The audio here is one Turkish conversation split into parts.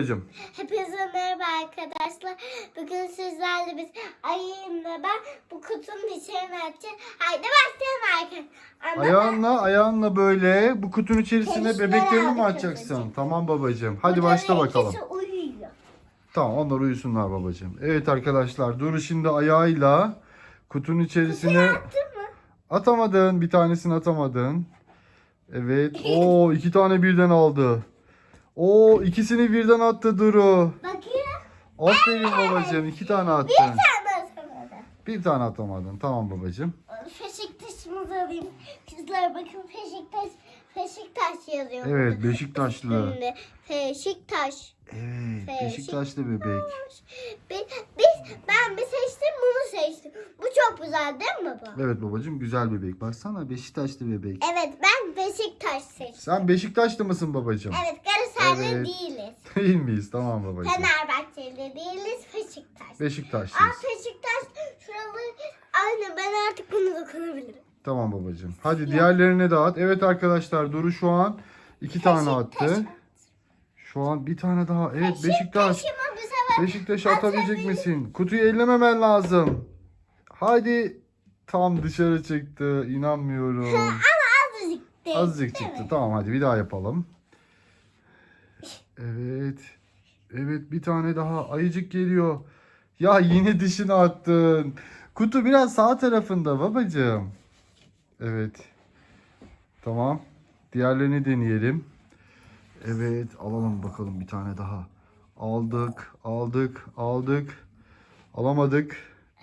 Hocam. Hepinize merhaba arkadaşlar. Bugün sizlerle biz ayımla ben bu kutunun içine açacağız. Haydi başlayalım arkadaşlar. Ayağınla ayağınla böyle bu kutunun içerisine bebeklerini mi aldık açacaksın? babacığım. Tamam babacığım. Hadi başla dönem bakalım. uyuyor. Tamam onlar uyusunlar babacığım. Evet arkadaşlar Duru şimdi ayağıyla kutunun içerisine mı? atamadın. Bir tanesini atamadın. Evet. Oo iki tane birden aldı. Oo ikisini birden attı Duru. Bakayım. Aferin babacığım. iki tane attın. Bir tane atamadı. Bir tane atamadın. Tamam babacığım. Beşiktaş'ımızı alayım. Kızlar bakın Beşiktaş. Beşiktaş yazıyor. Evet. Beşiktaşlı. Üstünde. Beşiktaş. Evet Beşik- Beşiktaşlı bebek. Biz, ben bir seçtim bunu seçtim. Bu çok güzel değil mi baba? Evet babacığım güzel bebek. Baksana Beşiktaşlı bebek. Evet ben Beşiktaş seçtim. Sen Beşiktaşlı mısın babacığım? Evet Galatasaraylı Evet. değiliz. Değil miyiz? Tamam babacığım. Fenerbahçeli değiliz Beşiktaş. Beşiktaşlıyız. Aa Beşiktaş şuraları aynı ben artık bunu dokunabilirim. Tamam babacığım. Hadi diğerlerine dağıt. Evet arkadaşlar Duru şu an iki tane attı. Şu an bir tane daha. Evet Beşiktaş. Taşıma bu sefer Beşiktaş'ı atabilecek misin? Kutuyu ellememen lazım. Hadi. Tam dışarı çıktı. İnanmıyorum. Azıcık değil. Azıcık çıktı. Tamam hadi bir daha yapalım. Evet. Evet bir tane daha ayıcık geliyor. Ya yine dışına attın. Kutu biraz sağ tarafında babacığım. Evet. Tamam. Diğerlerini deneyelim. Evet alalım bakalım bir tane daha. Aldık, aldık, aldık. Alamadık.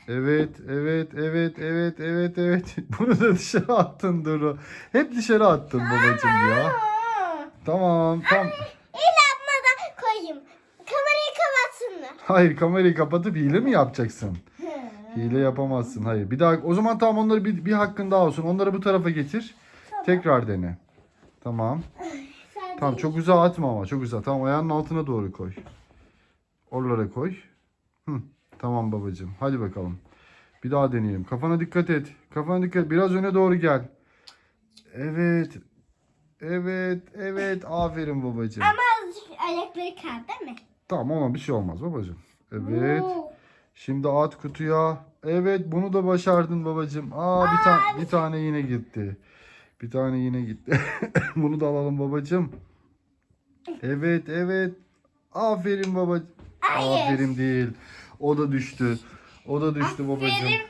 Evet, evet, evet, evet, evet, evet. Bunu da dışarı attın Duru. Hep dışarı attın babacığım ya. Tamam, tam. El yapmadan koyayım. Kamerayı kapatsınlar. Hayır, kamerayı kapatıp hile mi yapacaksın? Hile yapamazsın. Hayır. Bir daha o zaman tamam onları bir, bir hakkın daha olsun. Onları bu tarafa getir. Tekrar dene. Tamam. Tamam çok uzağa atma ama çok uzağa. Tamam ayağının altına doğru koy. Oralara koy. Hı, tamam babacığım. Hadi bakalım. Bir daha deneyelim. Kafana dikkat et. Kafana dikkat et. Biraz öne doğru gel. Evet. Evet. Evet. Aferin babacığım. Ama azıcık ayakları kaldı mi? Tamam ama bir şey olmaz babacığım. Evet. Oo. Şimdi at kutuya. Evet bunu da başardın babacığım. Aa bir tane bir tane yine gitti. Bir tane yine gitti. bunu da alalım babacığım. Evet evet. Aferin babacığım. Hayır. Aferin değil. O da düştü. O da düştü babacığım. Aferin.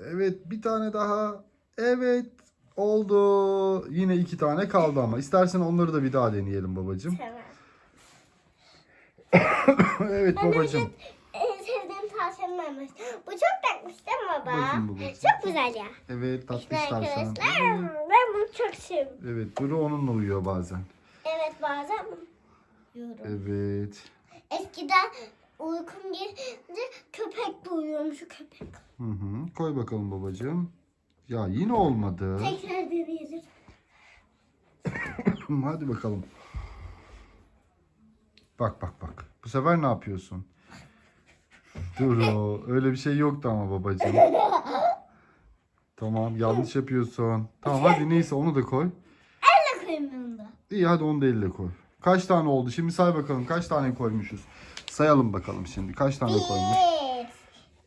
Evet bir tane daha. Evet oldu. Yine iki tane kaldı ama. İstersen onları da bir daha deneyelim babacığım. Tamam. evet babacığım. En sevdiğim tavşan memes. Bu çok takmış değil mi baba? Bakayım babacığım. Çok güzel ya. Evet tatlış İşte tavşan. arkadaşlar ben bunu çok seviyorum. Evet Duru onunla uyuyor bazen. Evet bazen yiyorum. Evet. Eskiden uykum gelince köpek de uyuyormuş o köpek. Hı hı. Koy bakalım babacığım. Ya yine olmadı. Tekrar deneyelim. Hadi bakalım. Bak bak bak. Bu sefer ne yapıyorsun? Duru öyle bir şey yoktu ama babacığım. Tamam yanlış yapıyorsun. Tamam hadi neyse onu da koy. Elle koyayım bunu da. İyi hadi onu da elle koy. Kaç tane oldu? Şimdi say bakalım kaç tane koymuşuz. Sayalım bakalım şimdi. Kaç tane koymuş?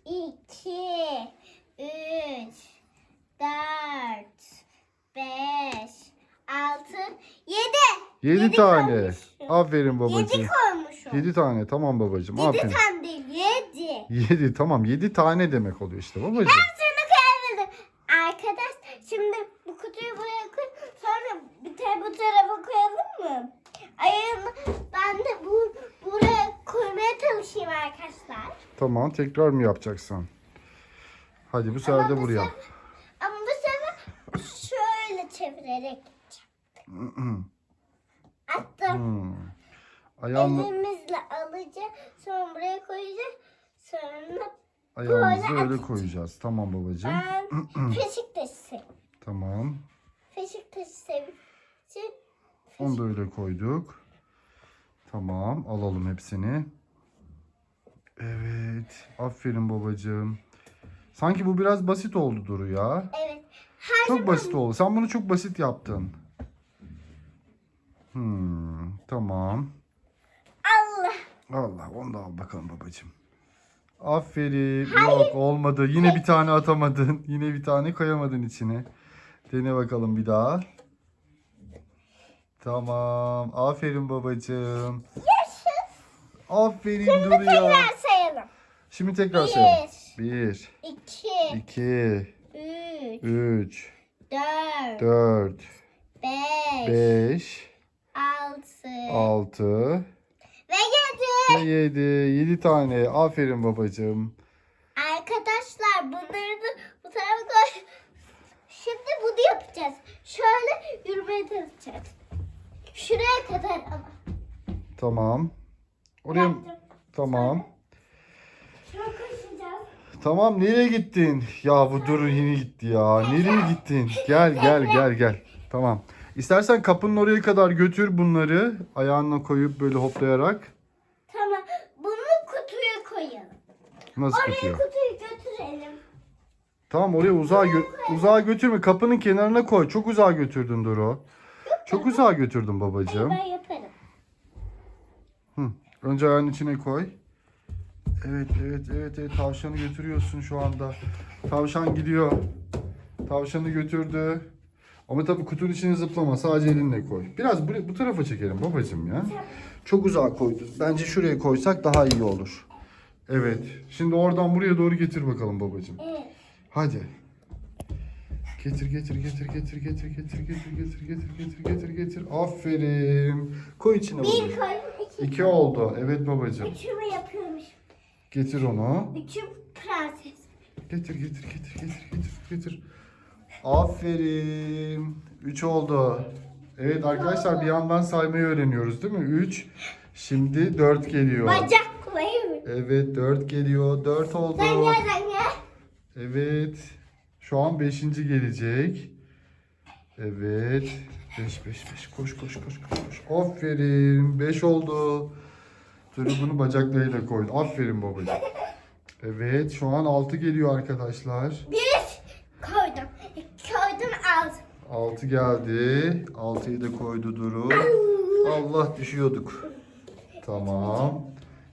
Bir, iki, üç, dört, beş, altı, yedi. 7 Yedi tane. koymuşum. Aferin babacığım. Yedi koymuşum. 7 tane tamam babacığım. Yedi Aferin. tane değil, yedi. 7 tamam 7 tane demek oluyor işte babacığım. Hepsini koyabildim. Arkadaş şimdi bu kutuyu buraya koy. Sonra bir tane bu tarafa koyalım mı? Ayağını ben de koymaya çalışayım arkadaşlar. Tamam tekrar mı yapacaksın? Hadi bu sefer de bu buraya. sefer- Ama bu sefer şöyle çevirerek attım. Hmm. Ayağını, Elimizle alacağız. Sonra buraya koyacağız. Sonra ayağımızı öyle atacağız. koyacağız. Tamam babacığım. ben Beşiktaş'ı seviyorum. Tamam. Beşiktaş'ı seviyorum. Onu da öyle koyduk. Tamam alalım hepsini. Evet. Aferin babacığım. Sanki bu biraz basit oldu Duru ya. Evet. Her Çok zaman basit oldu. Sen bunu çok basit yaptın. Hmm, tamam. Allah Allah onu da al bakalım babacığım. Aferin. Yok olmadı. Yine bir tane atamadın. Yine bir tane koyamadın içine. Dene bakalım bir daha. Tamam. Aferin babacığım. Aferin Duru'ya. Tekrar sayalım. Şimdi tekrar Bir. sayalım. Bir, İki, iki, üç, üç, dört, dört, beş, beş, altı altı ve yedi. ve yedi. Yedi tane. Aferin babacığım. Arkadaşlar bunları da bu tarafa koy. Şimdi bunu yapacağız. Şöyle yürümeye çalışacağız. Şuraya kadar ama. Tamam. Oraya Yaptım. tamam. Koşacağız. Tamam nereye gittin? Ya bu Duru yine gitti ya. Nereye gittin? Gel gel gel gel. Tamam. İstersen kapının oraya kadar götür bunları. Ayağına koyup böyle hoplayarak. Tamam. Bunu kutuya koyalım. Nasıl Oraya tutuyor? kutuyu götürelim. Tamam oraya uzağa gö- uzağa götürme. Kapının kenarına koy. Çok uzağa götürdün Duru. Çok uzağa götürdün babacığım. Ben yaparım. Hı. Önce ayağının içine koy. Evet, evet, evet, evet. Tavşanı götürüyorsun şu anda. Tavşan gidiyor. Tavşanı götürdü. Ama tabii kutunun içine zıplama. Sadece elinle koy. Biraz bu, bu tarafa çekelim babacığım ya. Çok uzağa koydun. Bence şuraya koysak daha iyi olur. Evet. Şimdi oradan buraya doğru getir bakalım babacığım. Evet. Hadi. Getir getir getir getir getir getir getir getir getir getir getir getir. Aferin. Koy içine Bir babacığım. koydum. iki. İki oldu. Evet babacığım. Üçümü yapıyormuş. Getir onu. Üçüm prenses. Getir getir getir getir getir getir. Aferin. Üç oldu. Evet arkadaşlar bir yandan saymayı öğreniyoruz değil mi? Üç. Şimdi dört geliyor. Bacak koyayım. Evet dört geliyor. Dört oldu. Sen gel gel. Evet. Şu an beşinci gelecek. Evet. Beş beş beş. Koş koş koş koş koş. Aferin. Beş oldu. Dur bunu bacaklarıyla koydum. Aferin babacığım. Evet şu an altı geliyor arkadaşlar. Bir koydum. Koydum aldım. Altı geldi. Altıyı da koydu Duru. Allah düşüyorduk. Tamam.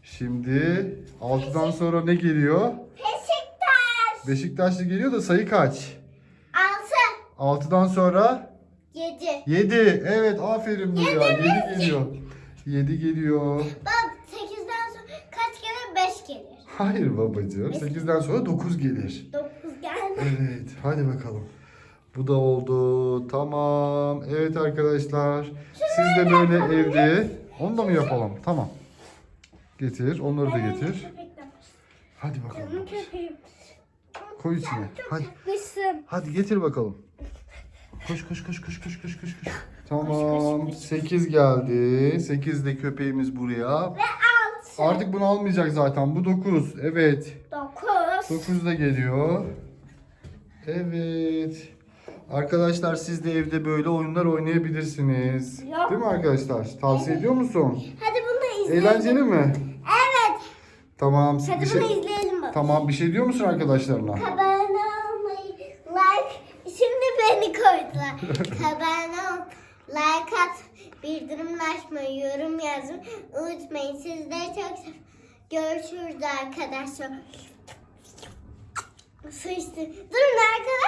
Şimdi altıdan sonra ne geliyor? Beşiktaş. Beşiktaşlı geliyor da sayı kaç? Altı. Altıdan sonra Yedi. 7. Evet aferin Nurya. 7 geliyor. 7 geliyor. Bak sekizden sonra kaç gelir? Beş gelir. Hayır babacığım. 8'den sonra 9 gelir. Dokuz geldi. Evet hadi bakalım. Bu da oldu. Tamam. Evet arkadaşlar. Siz de böyle evde. Onu da mı yapalım? Tamam. Getir. Onları da getir. Hadi bakalım. Canım köpeğim. Koy içine. Hadi. Hadi getir bakalım. Koş koş koş koş koş koş koş koş. Tamam. 8 geldi. 8 de köpeğimiz buraya. Ve altı. Artık bunu almayacak zaten. Bu 9. Evet. Dokuz. 9 da geliyor. Evet. Arkadaşlar siz de evde böyle oyunlar oynayabilirsiniz. Yok. Değil mi arkadaşlar? Tavsiye ediyor musun? Hadi bunu da izleyelim. Eğlenceli mi? Evet. Tamam. Hadi Bir bunu şey, izleyelim bak. tamam bir şey diyor musun arkadaşlarına? Abone olmayı, like, şimdi beni koydular. Ol, like at, bildirim açmayı, yorum yazmayı unutmayın. Sizleri çok. Görüşürüz arkadaşlar. Sıçtı. Durun arkadaşlar.